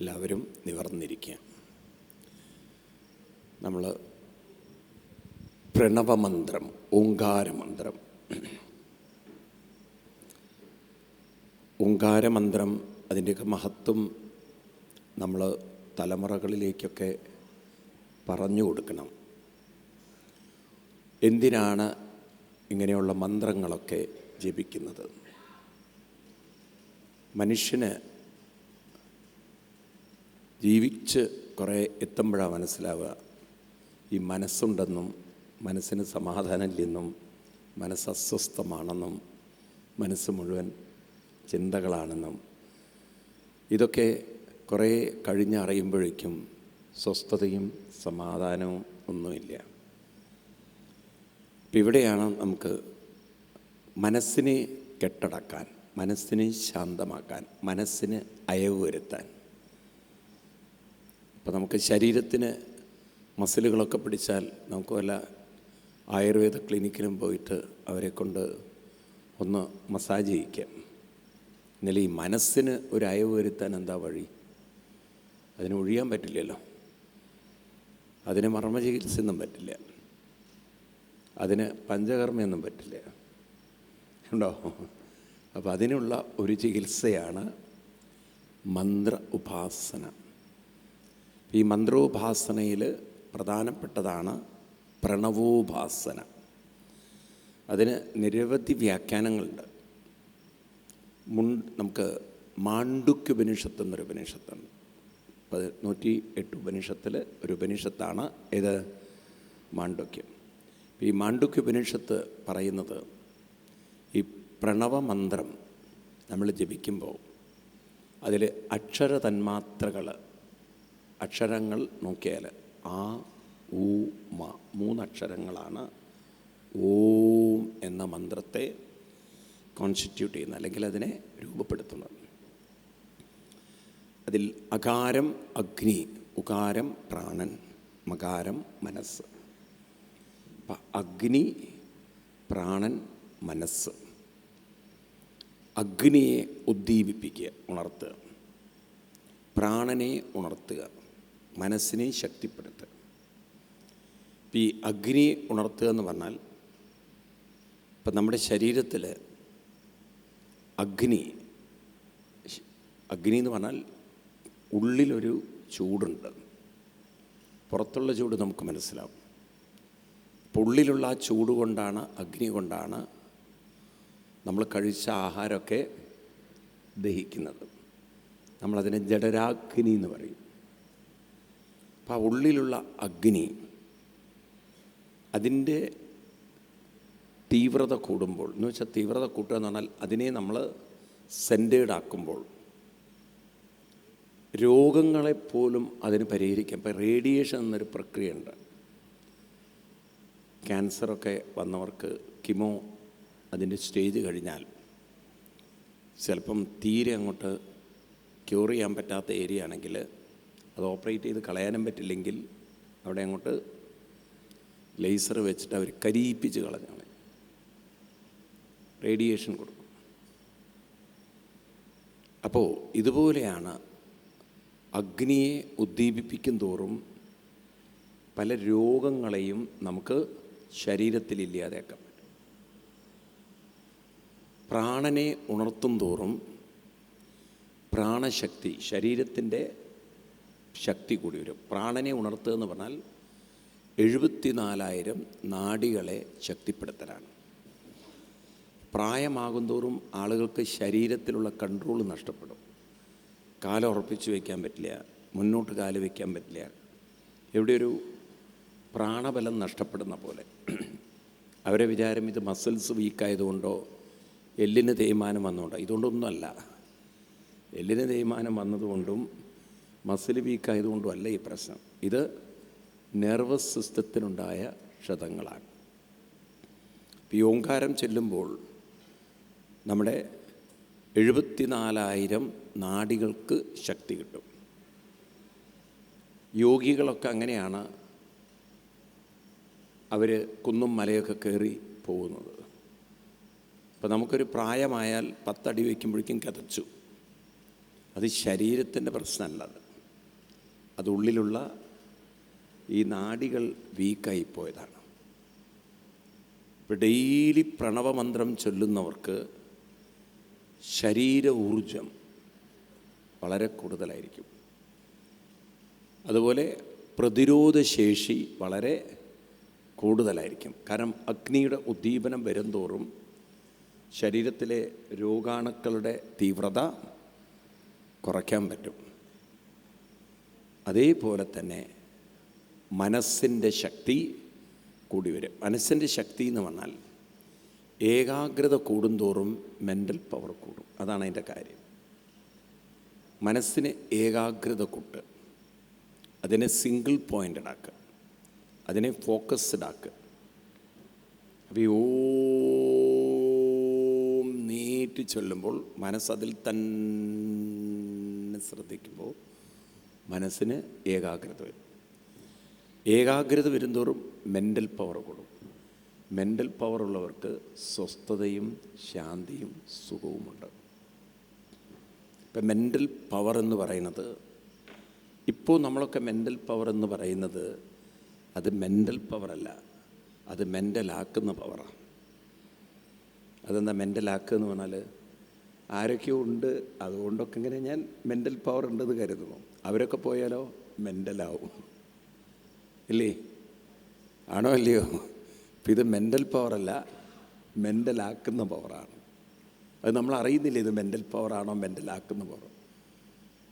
എല്ലാവരും നിവർന്നിരിക്കുക. നമ്മൾ പ്രണവമന്ത്രം ഓങ്കാരമന്ത്രം. ഓങ്കാരമന്ത്രം അതിന്റെയൊക്കെ മഹത്വം നമ്മൾ തലമുറകളിലേക്കൊക്കെ പറഞ്ഞു കൊടുക്കണം. എന്തിനാണ് ഇങ്ങനെയുള്ള മന്ത്രങ്ങളൊക്കെ ജപിക്കുന്നത്? മനുഷ്യന് ജീവിച്ച് കുറേ എത്തുമ്പോഴാണ് മനസ്സിലാവുക. ഈ മനസ്സുണ്ടെന്നും മനസ്സിന് സമാധാനമില്ലെന്നും മനസ്സ് അസ്വസ്ഥമാണെന്നും മനസ്സ് മുഴുവൻ ചിന്തകളാണെന്നും. ഇതൊക്കെ കുറേ കഴിഞ്ഞറിയുമ്പോഴേക്കും സ്വസ്ഥതയും സമാധാനവും ഒന്നുമില്ല. ഇപ്പം ഇവിടെയാണ് നമുക്ക് മനസ്സിനെ കെട്ടടക്കാൻ മനസ്സിനെ ശാന്തമാക്കാൻ മനസ്സിന് അയവ് വരുത്താൻ. അപ്പോൾ നമുക്ക് ശരീരത്തിന് മസിലുകളൊക്കെ പിടിച്ചാൽ നമുക്ക് വല്ല ആയുർവേദ ക്ലിനിക്കിലും പോയിട്ട് അവരെ കൊണ്ട് ഒന്ന് മസാജ് ചെയ്യിക്കാം. എന്നാലും ഈ മനസ്സിന് ഒരു അയവ് വരുത്താൻ എന്താ വഴി? അതിന് ഒഴിയാൻ പറ്റില്ലല്ലോ. അതിന് മർമ്മ ചികിത്സയൊന്നും പറ്റില്ല. അതിന് പഞ്ചകർമ്മയൊന്നും പറ്റില്ല. ഉണ്ടോ? അപ്പോൾ അതിനുള്ള ഒരു ചികിത്സയാണ് മന്ത്ര ഉപാസന. ഈ മന്ത്രോപാസനയിൽ പ്രധാനപ്പെട്ടതാണ് പ്രണവോപാസന. അതിന് നിരവധി വ്യാഖ്യാനങ്ങളുണ്ട്. മുൻ നമുക്ക് മാണ്ഡുക്യുപനിഷത്ത് എന്നൊരു ഉപനിഷത്തുണ്ട് പതി നൂറ്റി എട്ട് ഉപനിഷത്തിൽ ഒരു ഉപനിഷത്താണ് ഇത് മാണ്ഡുക്യം. ഈ മാണ്ഡുക്യുപനിഷത്ത് പറയുന്നത് ഈ പ്രണവമന്ത്രം നമ്മൾ ജപിക്കുമ്പോൾ അതിൽ അക്ഷര തന്മാത്രകൾ അക്ഷരങ്ങൾ നോക്കിയാൽ ആ ഊ മ മൂന്നക്ഷരങ്ങളാണ് ഓം എന്ന മന്ത്രത്തെ കോൺസ്റ്റിറ്റ്യൂട്ട് ചെയ്യുന്നത് അല്ലെങ്കിൽ അതിനെ രൂപപ്പെടുത്തുന്നത്. അതിൽ അകാരം അഗ്നി ഉകാരം പ്രാണൻ മകാരം മനസ്സ്. അഗ്നി പ്രാണൻ മനസ്സ്. അഗ്നിയെ ഉദ്ദീപിപ്പിക്കുക ഉണർത്തുക. പ്രാണനെ ഉണർത്തുക. മനസ്സിനെ ശക്തിപ്പെടുത്തുക ഈ അഗ്നി ഉണർത്തുക എന്ന് പറഞ്ഞാൽ ഇപ്പം നമ്മുടെ ശരീരത്തിൽ അഗ്നി അഗ്നി എന്ന് പറഞ്ഞാൽ ഉള്ളിലൊരു ചൂടുണ്ട്. പുറത്തുള്ള ചൂട് നമുക്ക് മനസ്സിലാവും. ഉള്ളിലുള്ള ആ ചൂട് കൊണ്ടാണ് അഗ്നി കൊണ്ടാണ് നമ്മൾ കഴിച്ച ആഹാരമൊക്കെ ദഹിക്കുന്നത്. നമ്മളതിനെ ജഡരാഗ്നി എന്ന് പറയും. അപ്പോൾ ആ ഉള്ളിലുള്ള അഗ്നി അതിന്റെ തീവ്രത കൂടുമ്പോൾ എന്ന് വെച്ചാൽ തീവ്രത കൂട്ടുക എന്ന് പറഞ്ഞാൽ അതിനെ നമ്മൾ സെന്റേഡ് ആക്കുമ്പോൾ രോഗങ്ങളെപ്പോലും അതിന് പരിഹരിക്കാം. ഇപ്പം റേഡിയേഷൻ എന്നൊരു പ്രക്രിയയുണ്ട്. ക്യാൻസറൊക്കെ വന്നവർക്ക് കിമോ അതിന്റെ സ്റ്റേജ് കഴിഞ്ഞാൽ ചിലപ്പം തീരെ അങ്ങോട്ട് ക്യൂർ ചെയ്യാൻ പറ്റാത്ത ഏരിയ ആണെങ്കിൽ അത് ഓപ്പറേറ്റ് ചെയ്ത് കളയാനും പറ്റില്ലെങ്കിൽ അവിടെ അങ്ങോട്ട് ലേസർ വെച്ചിട്ട് അവർ കരിയിപ്പിച്ച് കളഞ്ഞാണ് റേഡിയേഷൻ കൊടുക്കും. അപ്പോൾ ഇതുപോലെയാണ് അഗ്നിയെ ഉദ്ദീപിപ്പിക്കും തോറും പല രോഗങ്ങളെയും നമുക്ക് ശരീരത്തിൽ ഇല്ലാതെയാക്കാൻ പറ്റും. പ്രാണനെ ഉണർത്തും തോറും പ്രാണശക്തി ശരീരത്തിന്റെ ശക്തി കൂടി വരും. പ്രാണനെ ഉണർത്തുക എന്ന് പറഞ്ഞാൽ എഴുപത്തിനാലായിരം നാടികളെ ശക്തിപ്പെടുത്തലാണ്. പ്രായമാകുന്തോറും ആളുകൾക്ക് ശരീരത്തിലുള്ള കൺട്രോൾ നഷ്ടപ്പെടും. കാലം ഉറപ്പിച്ച് വയ്ക്കാൻ പറ്റില്ല മുന്നോട്ട് കാൽ വയ്ക്കാൻ പറ്റില്ല. എവിടെ ഒരു പ്രാണബലം നഷ്ടപ്പെടുന്ന പോലെ. അവരെ വിചാരം ഇത് മസിൽസ് വീക്കായതുകൊണ്ടോ എല്ലിന് തേയ്മാനം വന്നുകൊണ്ടോ ഇതുകൊണ്ടൊന്നുമല്ല. എല്ലിന് തേയ്മാനം വന്നതുകൊണ്ടും മസിൽ വീക്കായതുകൊണ്ടും അല്ല ഈ പ്രശ്നം. ഇത് നെർവസ് സിസ്റ്റത്തിനുണ്ടായ ക്ഷതങ്ങളാണ്. ഈ ഓങ്കാരം ചെല്ലുമ്പോൾ നമ്മുടെ എഴുപത്തിനാലായിരം നാടികൾക്ക് ശക്തി കിട്ടും. യോഗികളൊക്കെ അങ്ങനെയാണ് അവർ കുന്നും മലയൊക്കെ കയറി പോകുന്നത്. അപ്പോൾ നമുക്കൊരു പ്രായമായാൽ പത്തടി വയ്ക്കുമ്പോഴേക്കും കതച്ചു. അത് ശരീരത്തിന്റെ പ്രശ്നമല്ല അത് അത് ഉള്ളിലുള്ള ഈ നാടികൾ വീക്കായി പോയതാണ്. ഇപ്പോൾ ഡെയിലി പ്രണവമന്ത്രം ചൊല്ലുന്നവർക്ക് ശരീര ഊർജം വളരെ കൂടുതലായിരിക്കും. അതുപോലെ പ്രതിരോധശേഷി വളരെ കൂടുതലായിരിക്കും. കാരണം അഗ്നിയുടെ ഉദ്ദീപനം വരുംതോറും ശരീരത്തിലെ രോഗാണുക്കളുടെ തീവ്രത കുറയ്ക്കാൻ പറ്റും. അതേപോലെ തന്നെ മനസ്സിന്റെ ശക്തി കൂടി വരും. മനസ്സിന്റെ ശക്തി എന്ന് പറഞ്ഞാൽ ഏകാഗ്രത കൂടുന്തോറും മെന്റൽ പവർ കൂടും. അതാണ് അതിന്റെ കാര്യം. മനസ്സിന് ഏകാഗ്രത കൂട്ട്. അതിനെ സിംഗിൾ പോയിന്റഡ് ആക്കുക. അതിനെ ഫോക്കസ്ഡ് ആക്കുക. അപ്പോൾ ഓം നീട്ടി ചൊല്ലുമ്പോൾ മനസ്സതിൽ തന്നെ ശ്രദ്ധിക്കുമ്പോൾ മനസ്സിന് ഏകാഗ്രത വരും. ഏകാഗ്രത വരുന്തോറും മെന്റൽ പവർ കൂടും. മെന്റൽ പവർ ഉള്ളവർക്ക് സ്വസ്ഥതയും ശാന്തിയും സുഖവുമുണ്ട്. ഇപ്പം മെന്റൽ പവർ എന്ന് പറയുന്നത് ഇപ്പോൾ നമ്മളൊക്കെ മെന്റൽ പവർ എന്ന് പറയുന്നത് അത് മെന്റൽ പവറല്ല അത് മെന്റലാക്കുന്ന പവറാണ് അതെന്താ മെന്റലാക്കുക എന്ന് പറഞ്ഞാൽ ആരൊക്കെയോ ഉണ്ട്. അതുകൊണ്ടൊക്കെ ഇങ്ങനെ ഞാൻ മെന്റൽ പവർ ഉണ്ടെന്ന് കരുതുന്നു. അവരൊക്കെ പോയാലോ? മെന്റലാവും ഇല്ലേ? ആണോ അല്ലയോ ഇപ്പം ഇത് മെന്റൽ പവറല്ല മെന്റലാക്കുന്ന പവറാണ് അത് നമ്മൾ അറിയുന്നില്ല ഇത് മെന്റൽ പവറാണോ മെന്റലാക്കുന്ന പവർ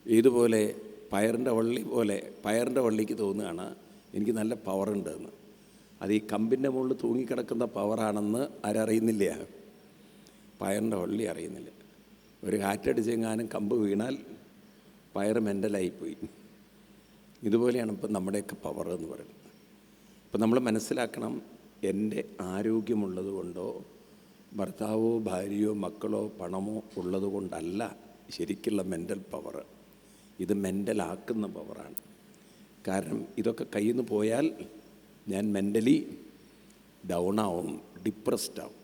ഇതുപോലെ പയറിന്റെ വള്ളി പോലെ പയറിന്റെ വള്ളിക്ക് തോന്നുകയാണ് എനിക്ക് നല്ല പവറുണ്ട് എന്ന് അത് ഈ കമ്പിന്റെ മുകളിൽ തൂങ്ങിക്കിടക്കുന്ന പവറാണെന്ന് ആരറിയുന്നില്ല. പയറിന്റെ വള്ളി അറിയുന്നില്ല. ഒരു കാറ്റടിച്ചെങ്ങാനും കമ്പ് വീണാൽ പയർ മെന്റലായിപ്പോയി. ഇതുപോലെയാണ് ഇപ്പം നമ്മുടെയൊക്കെ പവർ എന്ന് പറയുന്നത്. ഇപ്പം നമ്മൾ മനസ്സിലാക്കണം എന്റെ ആരോഗ്യമുള്ളത് കൊണ്ടോ ഭർത്താവോ ഭാര്യയോ മക്കളോ പണമോ ഉള്ളത് കൊണ്ടല്ല ശരിക്കുള്ള മെന്റൽ പവർ ഇത് മെന്റലാക്കുന്ന പവറാണ് കാരണം ഇതൊക്കെ കയ്യിൽ നിന്ന് പോയാൽ ഞാൻ മെന്റലി ഡൗൺ ആവും ഡിപ്രസ്ഡ് ആവും.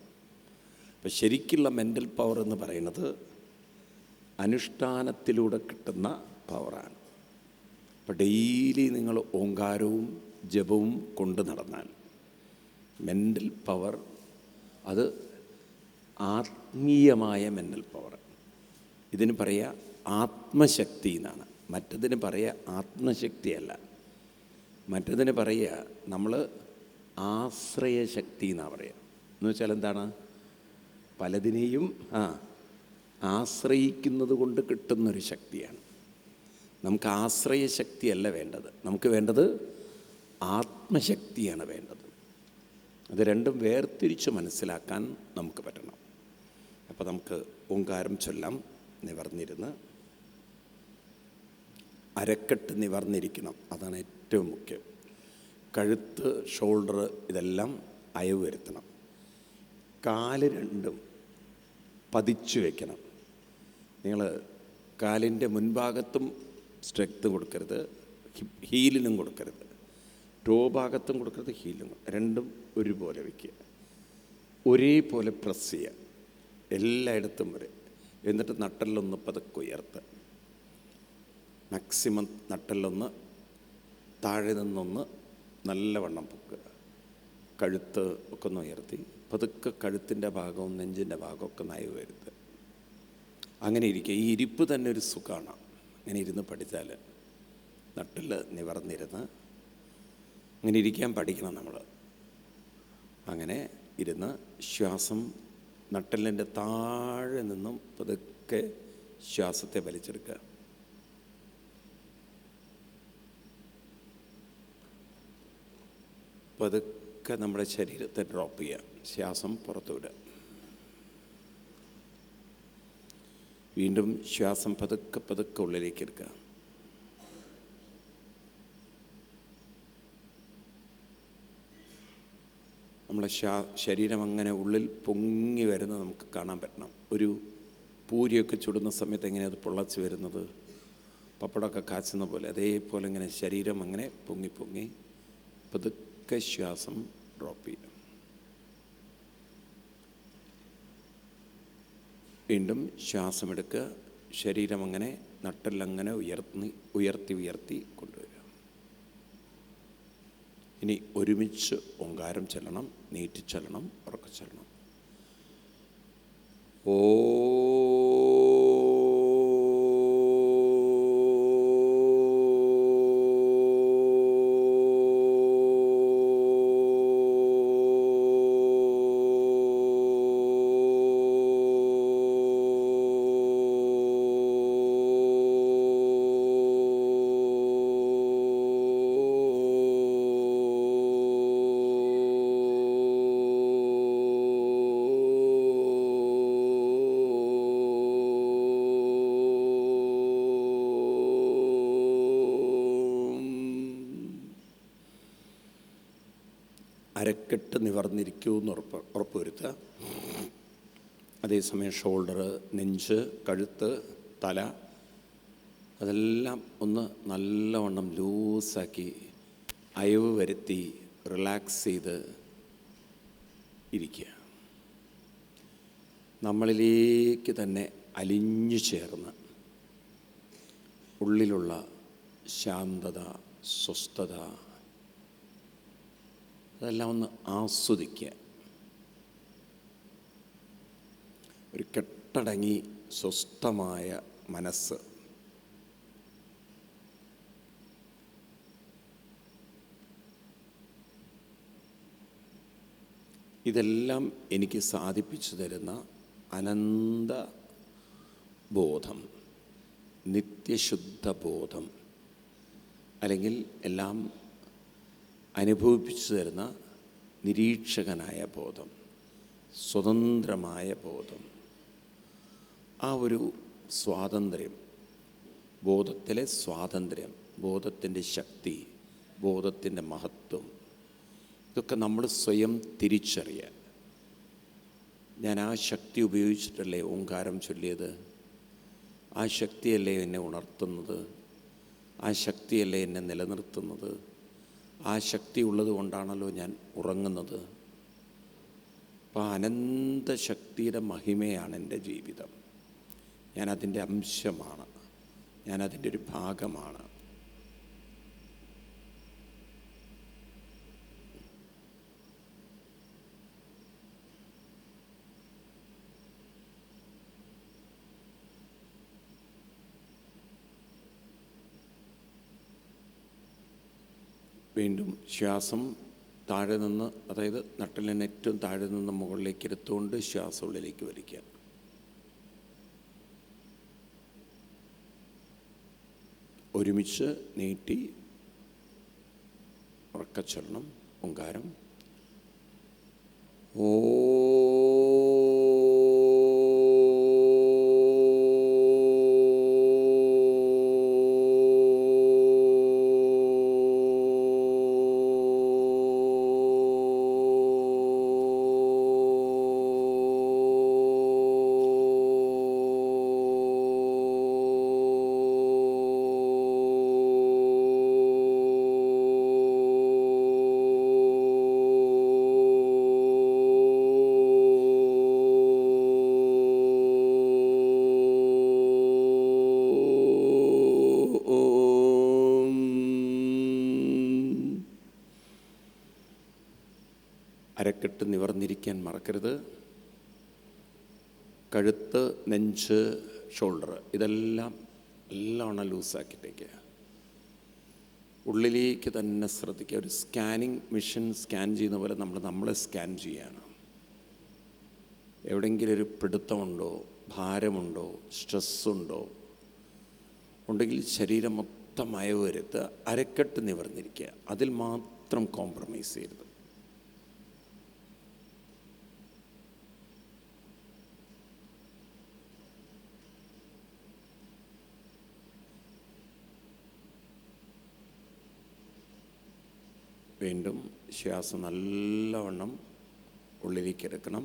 അപ്പം ശരിക്കുള്ള മെന്റൽ പവർ എന്ന് പറയുന്നത് അനുഷ്ഠാനത്തിലൂടെ കിട്ടുന്ന പവറാണ്. അപ്പം ഡെയിലി നിങ്ങൾ ഓങ്കാരവും ജപവും കൊണ്ട് നടന്നാൽ മെന്റൽ പവർ അത് ആത്മീയമായ മെന്റൽ പവർ. ഇതിന് പറയുക ആത്മശക്തി എന്നാണ്. മറ്റതിന് പറയുക ആത്മശക്തിയല്ല മറ്റതിന് പറയുക നമ്മൾ ആശ്രയശക്തി എന്നാണ് പറയുക. എന്ന് വെച്ചാൽ എന്താണ്? പലതിനെയും ആ ആശ്രയിക്കുന്നത് കൊണ്ട് കിട്ടുന്നൊരു ശക്തിയാണ്. നമുക്ക് ആശ്രയശക്തിയല്ല വേണ്ടത്. നമുക്ക് വേണ്ടത് ആത്മശക്തിയാണ് വേണ്ടത്. അത് രണ്ടും വേർതിരിച്ച് മനസ്സിലാക്കാൻ നമുക്ക് പറ്റണം. അപ്പോൾ നമുക്ക് ഓങ്കാരം ചൊല്ലാം നിവർന്നിരുന്ന് അരക്കെട്ട് നിവർന്നിരിക്കണം. അതാണ് ഏറ്റവും മുഖ്യം. കഴുത്ത് ഷോൾഡർ ഇതെല്ലാം അയവ് വരുത്തണം. കാൽ രണ്ടും പതിച്ചു വയ്ക്കണം നിങ്ങൾ കാലിന്റെ മുൻഭാഗത്തും സ്ട്രെങ്ത്ത് കൊടുക്കരുത് ഹീലിനും കൊടുക്കരുത്. ടോ ഭാഗത്തും കൊടുക്കരുത് ഹീലിനും രണ്ടും ഒരുപോലെ വയ്ക്കുക ഒരേപോലെ പ്രസ് ചെയ്യുക. എല്ലായിടത്തും വരെ. എന്നിട്ട് നട്ടലൊന്ന് പതുക്കെ ഉയർത്തുക. മാക്സിമം നട്ടലൊന്ന് താഴെ നിന്നൊന്ന് നല്ലവണ്ണം പൊക്കുക. കഴുത്ത് ഒക്കെ ഒന്ന് ഉയർത്തി. പതുക്കെ കഴുത്തിന്റെ ഭാഗവും നെഞ്ചിന്റെ ഭാഗവും ഒക്കെ നയവ് വരുത്തുക. അങ്ങനെ ഇരിക്കുക. ഈ ഇരിപ്പ് തന്നെ ഒരു സുഖമാണ് അങ്ങനെ ഇരുന്ന് പഠിച്ചാൽ നട്ടിൽ നിവർന്നിരുന്ന് അങ്ങനെ ഇരിക്കാൻ പഠിക്കണം നമ്മൾ. അങ്ങനെ ഇരുന്ന് ശ്വാസം നട്ടലിന്റെ താഴെ നിന്നും പതുക്കെ ശ്വാസത്തെ വലിച്ചെടുക്കുക. പതുക്കെ നമ്മുടെ ശരീരത്തെ ഡ്രോപ്പ് ചെയ്യുക. ശ്വാസം പുറത്തു വിടുക. വീണ്ടും ശ്വാസം പതുക്കെ പതുക്കെ ഉള്ളിലേക്ക് എടുക്കുക. നമ്മളെ ശ്വാ ശരീരം അങ്ങനെ ഉള്ളിൽ പൊങ്ങി വരുന്നത് നമുക്ക് കാണാൻ പറ്റണം. ഒരു പൂരിയൊക്കെ ചുടുന്ന സമയത്ത് എങ്ങനെയാണ് അത് പൊള്ളച്ച് വരുന്നത്? പപ്പടമൊക്കെ കാച്ചുന്ന പോലെ അതേപോലെ ഇങ്ങനെ ശരീരം അങ്ങനെ പൊങ്ങി പൊങ്ങി പതുക്കെ ശ്വാസം ഡ്രോപ്പ് ചെയ്യുക. വീണ്ടും ശ്വാസമെടുക്കുക. ശരീരം അങ്ങനെ നട്ടെല്ലങ്ങനെ ഉയർത്തി ഉയർത്തി ഉയർത്തി കൊണ്ടുവരിക. ഇനി ഒരുമിച്ച് ഓങ്കാരം ചെല്ലണം നീറ്റിച്ചെല്ലണം ഉറക്കച്ചെല്ലണം ഓ അരക്കെട്ട് നിവർന്നിരിക്കൂ എന്ന് ഉറപ്പ് ഉറപ്പുവരുത്തുക. അതേസമയം ഷോൾഡർ നെഞ്ച് കഴുത്ത് തല അതെല്ലാം ഒന്ന് നല്ലവണ്ണം ലൂസാക്കി അയവ് വരുത്തി റിലാക്സ് ചെയ്ത് ഇരിക്കുക. നമ്മളിലേക്ക് തന്നെ അലിഞ്ഞു ചേർന്ന് ഉള്ളിലുള്ള ശാന്തത സ്വസ്ഥത അതെല്ലാം ഒന്ന് ആസ്വദിക്കുക. ഒരു കെട്ടടങ്ങി സ്വസ്ഥമായ മനസ്സ്. ഇതെല്ലാം എനിക്ക് സാധിപ്പിച്ചു തരുന്ന അനന്ത ബോധം നിത്യശുദ്ധ ബോധം. അല്ലെങ്കിൽ എല്ലാം അനുഭവിപ്പിച്ചു തരുന്ന നിരീക്ഷകനായ ബോധം സ്വതന്ത്രമായ ബോധം. ആ ഒരു സ്വാതന്ത്ര്യം ബോധത്തിലെ സ്വാതന്ത്ര്യം ബോധത്തിന്റെ ശക്തി ബോധത്തിന്റെ മഹത്വം ഇതൊക്കെ നമ്മൾ സ്വയം തിരിച്ചറിയുക ഞാൻ ആ ശക്തി ഉപയോഗിച്ചിട്ടല്ലേ ഓങ്കാരം ചൊല്ലിയത്? ആ ശക്തിയല്ലേ എന്നെ ഉണർത്തുന്നത്? ആ ശക്തിയല്ലേ എന്നെ നിലനിർത്തുന്നത്? ആ ശക്തി ഉള്ളത് കൊണ്ടാണല്ലോ ഞാൻ ഉറങ്ങുന്നത്. അപ്പം അനന്ത ശക്തിയുടെ മഹിമയാണ് എന്റെ ജീവിതം. ഞാനതിന്റെ അംശമാണ്. ഞാനതിന്റെ ഒരു ഭാഗമാണ്. വീണ്ടും ശ്വാസം താഴെ നിന്ന് അതായത് നട്ടലിന് ഏറ്റവും താഴെ നിന്ന് മുകളിലേക്ക് എടുത്തുകൊണ്ട് ശ്വാസം ഉള്ളിലേക്ക് വലിക്കുക. ഒരുമിച്ച് നീട്ടി ഉറക്കച്ചൊല്ലണം ഓങ്കാരം. ഓം അരക്കെട്ട് നിവർന്നിരിക്കാൻ മറക്കരുത്. കഴുത്ത് നെഞ്ച് ഷോൾഡർ ഇതെല്ലാം എല്ലാം ലൂസാക്കിയിട്ടേക്കുക ഉള്ളിലേക്ക് തന്നെ ശ്രദ്ധിക്കുക. ഒരു സ്കാനിങ് മെഷീൻ സ്കാൻ ചെയ്യുന്ന പോലെ നമ്മൾ നമ്മളെ സ്കാൻ ചെയ്യുകയാണ് എവിടെയെങ്കിലും ഒരു പിടുത്തമുണ്ടോ ഭാരമുണ്ടോ സ്ട്രെസ്സുണ്ടോ ഉണ്ടെങ്കിൽ ശരീരം മൊത്തം അയവ് വരുത്തുക അരക്കെട്ട് നിവർന്നിരിക്കുക. അതിൽ മാത്രം കോംപ്രമൈസ് ചെയ്യരുത്. വീണ്ടും ശ്വാസം നല്ലവണ്ണം ഉള്ളിലേക്ക് എടുക്കണം.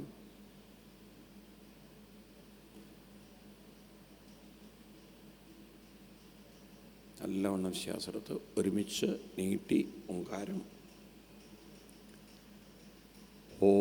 നല്ലവണ്ണം ശ്വാസം എടുത്ത് ഒരുമിച്ച് നീട്ടി ഓങ്കാരം. ഓ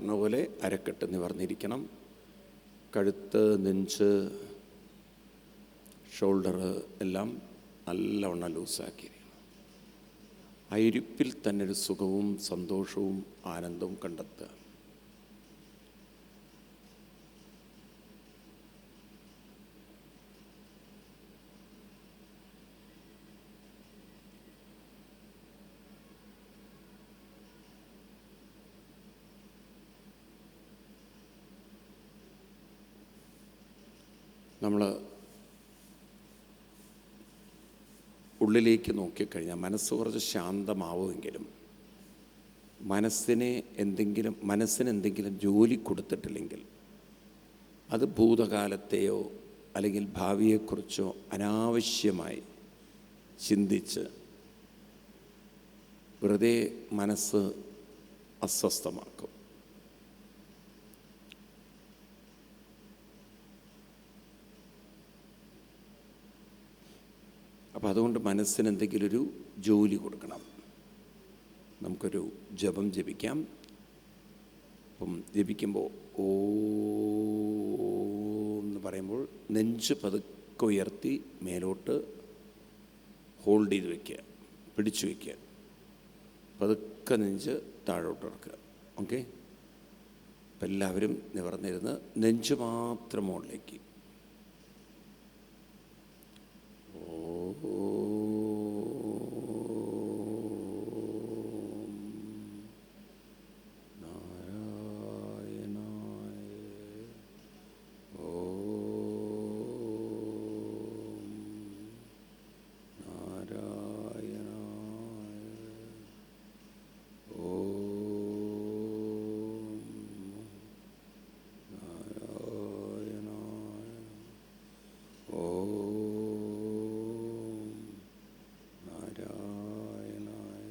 പറഞ്ഞ പോലെ അരക്കെട്ട് നിവർന്നിരിക്കണം. കഴുത്ത് നെഞ്ച് ഷോൾഡർ എല്ലാം നല്ലവണ്ണം ലൂസാക്കിയിരിക്കണം ആ ഇരിപ്പിൽ തന്നെ ഒരു സുഖവും സന്തോഷവും ആനന്ദവും കണ്ടെത്തുക. നമ്മൾ ഉള്ളിലേക്ക് നോക്കിക്കഴിഞ്ഞാൽ മനസ്സ് കുറച്ച് ശാന്തമാവുമെങ്കിലും മനസ്സിനെ എന്തെങ്കിലും മനസ്സിന് എന്തെങ്കിലും ജോലി കൊടുത്തിട്ടില്ലെങ്കിൽ അത് ഭൂതകാലത്തെയോ അല്ലെങ്കിൽ ഭാവിയെക്കുറിച്ചോ അനാവശ്യമായി ചിന്തിച്ച് വെറുതെ മനസ്സ് അസ്വസ്ഥമാക്കും. അപ്പോൾ അതുകൊണ്ട് മനസ്സിന് എന്തെങ്കിലും ഒരു ജോലി കൊടുക്കണം. നമുക്കൊരു ജപം ജപിക്കാം. അപ്പം ജപിക്കുമ്പോൾ ഓ എന്ന് പറയുമ്പോൾ നെഞ്ച് പതുക്കെ ഉയർത്തി മേലോട്ട് ഹോൾഡ് ചെയ്ത് വയ്ക്കുക പിടിച്ചു വയ്ക്കുക പതുക്കെ നെഞ്ച് താഴോട്ട് ഇറക്കുക. ഓക്കെ? അപ്പം എല്ലാവരും നിവർന്നിരുന്ന് നെഞ്ച് മാത്രം മുകളിലേക്ക് ഓം നാരായണായ ഓം നാരായണായ ഓം നാരായണായ ഓം നാരായണായ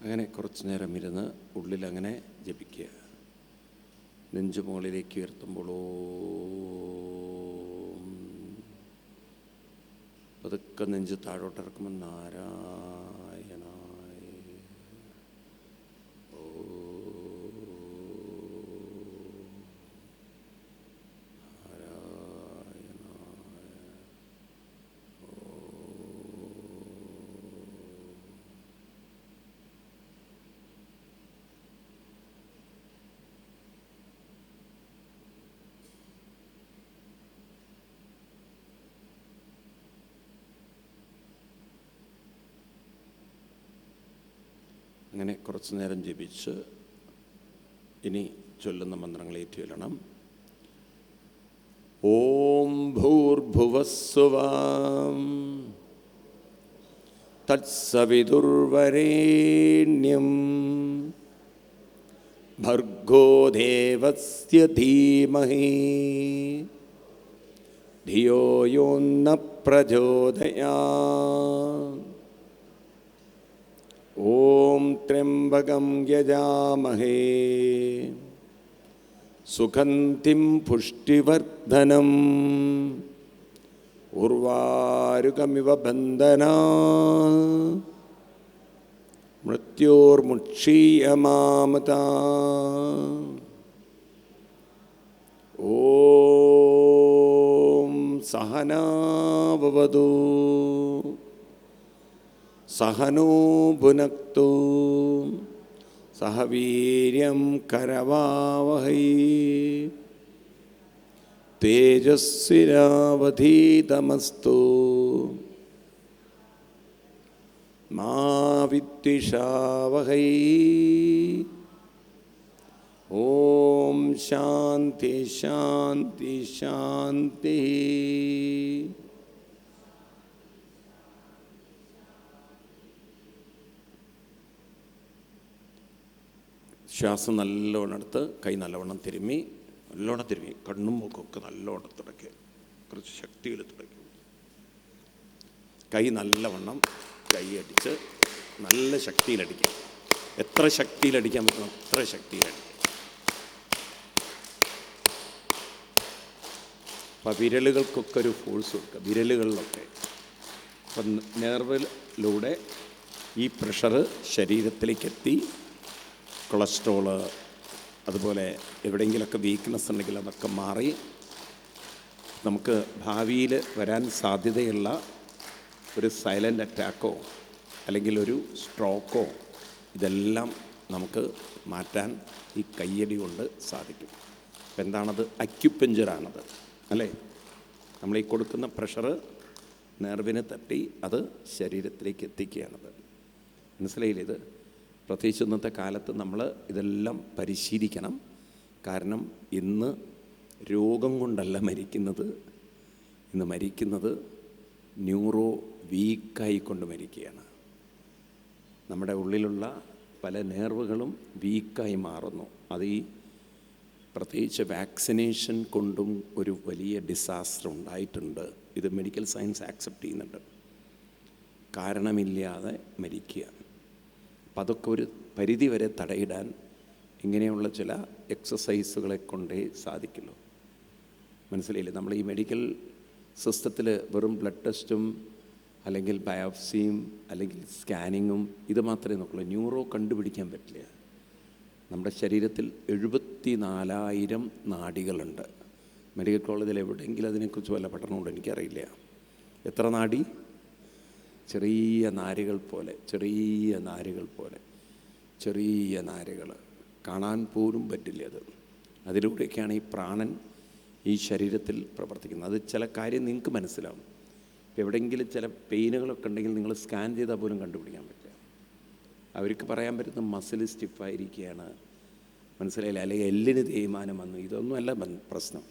അങ്ങനെ കുറച്ച് നേരം ഇരുന്ന് ഉള്ളിലങ്ങനെ ജപിക്കുക നെഞ്ചു മുകളിലേക്ക് ഉയർത്തുമ്പോഴോ. പതുക്കെ നെഞ്ച് താഴോട്ട് ഇറക്കുമ്പോൾ അങ്ങനെ കുറച്ചു നേരം ജപിച്ച് ഇനി ചൊല്ലുന്ന മന്ത്രങ്ങൾ ഏറ്റുചൊല്ലണം ഓം ഭൂർഭുവസ്സുവാം തത്സവിതുർവരേണ്യം ഭർഗോ ദേവസ്യ ധീമഹി പ്രചോദയാ ഓം ത്രയംബകം യജാമഹേ. സുഗന്ധിം പുഷ്ടിവർദ്ധനം. ഉർവാരുകമിവ ബന്ധനാ. മൃത്യോർമുക്ഷീയമാമത ഓം സഹനാവവതു. सहनो भुनक्तु। सहवीर्यं करवावहै। तेजस्विरावधीतमस्तु मा विद्विषावहै। ॐ शान्ति शान्ति शान्तिः। ശ്വാസം നല്ലവണ്ണം എടുത്ത് കൈ നല്ലവണ്ണം തിരുമ്മി നല്ലോണം തിരുമ്മി. കണ്ണും മൂക്കൊക്കെ നല്ലോണം തുടയ്ക്കുക കുറച്ച് ശക്തിയിൽ തുടയ്ക്കും കൈ നല്ലവണ്ണം കൈ അടിച്ച് നല്ല ശക്തിയിലടിക്കാം എത്ര ശക്തിയിലടിക്കാൻ പറ്റും അത്ര ശക്തിയിലടിക്കാം അപ്പം വിരലുകൾക്കൊക്കെ ഒരു ഫോഴ്സ് കൊടുക്കുക വിരലുകളിലൊക്കെ. അപ്പം നെർവിലൂടെ ഈ പ്രഷർ ശരീരത്തിലേക്ക് എത്തി കൊളസ്ട്രോൾ അതുപോലെ എവിടെയെങ്കിലൊക്കെ വീക്ക്നെസ് ഉണ്ടെങ്കിൽ അതൊക്കെ മാറി നമുക്ക് ഭാവിയിൽ വരാൻ സാധ്യതയുള്ള ഒരു സൈലന്റ് അറ്റാക്കോ അല്ലെങ്കിൽ ഒരു സ്ട്രോക്കോ ഇതെല്ലാം നമുക്ക് മാറ്റാൻ ഈ കയ്യടി കൊണ്ട് സാധിക്കും. അപ്പം എന്താണത്? അക്യുപെഞ്ചറാണത് അല്ലേ? നമ്മൾ ഈ കൊടുക്കുന്ന പ്രഷർ നെർവിനെ തട്ടി അത് ശരീരത്തിലേക്ക് എത്തിക്കുകയാണത്. മനസ്സിലായില്ലേ ഇത്? പ്രത്യേകിച്ച് ഇന്നത്തെ കാലത്ത് നമ്മൾ ഇതെല്ലാം പരിശീലിക്കണം. കാരണം ഇന്ന് രോഗം കൊണ്ടല്ല മരിക്കുന്നത്. ഇന്ന് മരിക്കുന്നത് ന്യൂറോ വീക്കായിക്കൊണ്ട് മരിക്കുകയാണ്. നമ്മുടെ ഉള്ളിലുള്ള പല നേർവുകളും വീക്കായി മാറുന്നു. അത് ഈ പ്രത്യേകിച്ച് വാക്സിനേഷൻ കൊണ്ടും ഒരു വലിയ ഡിസാസ്റ്റർ ഉണ്ടായിട്ടുണ്ട്. ഇത് മെഡിക്കൽ സയൻസ് ആക്സെപ്റ്റ് ചെയ്യുന്നുണ്ട്. കാരണമില്ലാതെ മരിക്കുക അപ്പം അതൊക്കെ ഒരു പരിധി വരെ തടയിടാൻ ഇങ്ങനെയുള്ള ചില എക്സസൈസുകളെ കൊണ്ടേ സാധിക്കുള്ളൂ. മനസ്സിലായില്ലേ? നമ്മൾ ഈ മെഡിക്കൽ സിസ്റ്റത്തിൽ വെറും ബ്ലഡ് ടെസ്റ്റും അല്ലെങ്കിൽ ബയോപ്സിയും അല്ലെങ്കിൽ സ്കാനിങ്ങും ഇത് മാത്രമേ നോക്കുള്ളൂ. ന്യൂറോ കണ്ടുപിടിക്കാൻ പറ്റില്ല. നമ്മുടെ ശരീരത്തിൽ എഴുപത്തി നാലായിരം നാടികളുണ്ട് മെഡിക്കൽ കോളേജിൽ എവിടെയെങ്കിലും അതിനെക്കുറിച്ച് വല്ല പഠനമുണ്ടോ? എനിക്കറിയില്ല. എത്ര നാഡി? ചെറിയ നാരുകൾ പോലെ ചെറിയ നാരുകൾ പോലെ ചെറിയ നാരുകൾ. കാണാൻ പോലും പറ്റില്ല അത്. അതിലൂടെയൊക്കെയാണ് ഈ പ്രാണൻ ഈ ശരീരത്തിൽ പ്രവർത്തിക്കുന്നത്. അത് ചില കാര്യം നിങ്ങൾക്ക് മനസ്സിലാവും. എവിടെയെങ്കിലും ചില പെയിനുകളൊക്കെ ഉണ്ടെങ്കിൽ നിങ്ങൾ സ്കാൻ ചെയ്താൽ പോലും കണ്ടുപിടിക്കാൻ പറ്റില്ല. അവർക്ക് പറയാൻ പറ്റുന്ന മസിൽ സ്റ്റിഫായിരിക്കുകയാണ് മനസ്സിലായില്ല? അല്ലെങ്കിൽ എല്ലിന് തേയ്മാനം വന്നു. ഇതൊന്നുമല്ല പ്രശ്നം.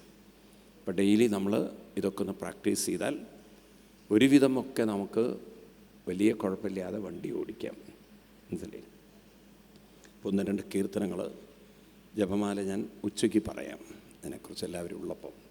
അപ്പോൾ ഡെയിലി നമ്മൾ ഇതൊക്കെ ഒന്ന് പ്രാക്ടീസ് ചെയ്താൽ ഒരുവിധമൊക്കെ നമുക്ക് വലിയ കുഴപ്പമില്ലാതെ വണ്ടി ഓടിക്കാം. മനസ്സിലായി? ഒന്ന് രണ്ട് കീർത്തനങ്ങൾ ജപമാല ഞാൻ ഉച്ചയ്ക്ക് പറയാം. അതിനെക്കുറിച്ച് എല്ലാവരും ഉള്ളപ്പോൾ